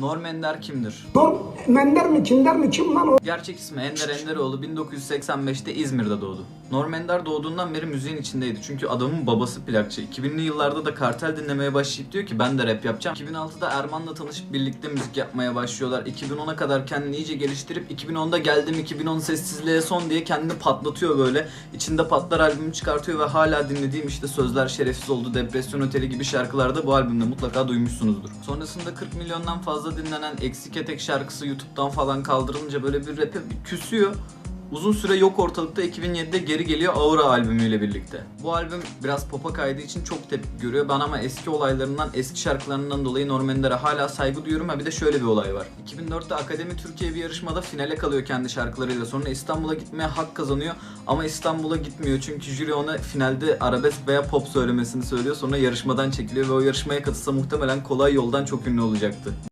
Norm Ender kimdir? Dur Mender mi Kinder mi kim lan o? Gerçek ismi Ender Enderoğlu 1985'te İzmir'de doğdu. Norm Ender doğduğundan beri müziğin içindeydi. Çünkü adamın babası plakçı. 2000'li yıllarda da kartel dinlemeye başlayıp diyor ki ben de rap yapacağım. 2006'da Erman'la tanışıp birlikte müzik yapmaya başlıyorlar. 2010'a kadar kendini iyice geliştirip 2010'da geldim 2010 sessizliğe son diye kendini patlatıyor böyle. İçinde patlar albümü çıkartıyor ve hala dinlediğim işte Sözler Şerefsiz Oldu, Depresyon Oteli gibi şarkılarda bu albümde mutlaka duymuşsunuzdur. Sonrasında 40 milyondan fazla dinlenen Eksik Etek şarkısı YouTube'dan falan kaldırılınca böyle bir rap'e küsüyor. Uzun süre yok ortalıkta 2007'de geri geliyor Aura albümüyle birlikte. Bu albüm biraz pop'a kaydığı için çok tepki görüyor. Ben ama eski olaylarından, eski şarkılarından dolayı Norm Ender'e hala saygı duyuyorum. Ha bir de şöyle bir olay var. 2004'te Akademi Türkiye bir yarışmada finale kalıyor kendi şarkılarıyla. Sonra İstanbul'a gitmeye hak kazanıyor. Ama İstanbul'a gitmiyor çünkü jüri ona finalde arabesk veya pop söylemesini söylüyor. Sonra yarışmadan çekiliyor ve o yarışmaya katılsa muhtemelen kolay yoldan çok ünlü olacaktı.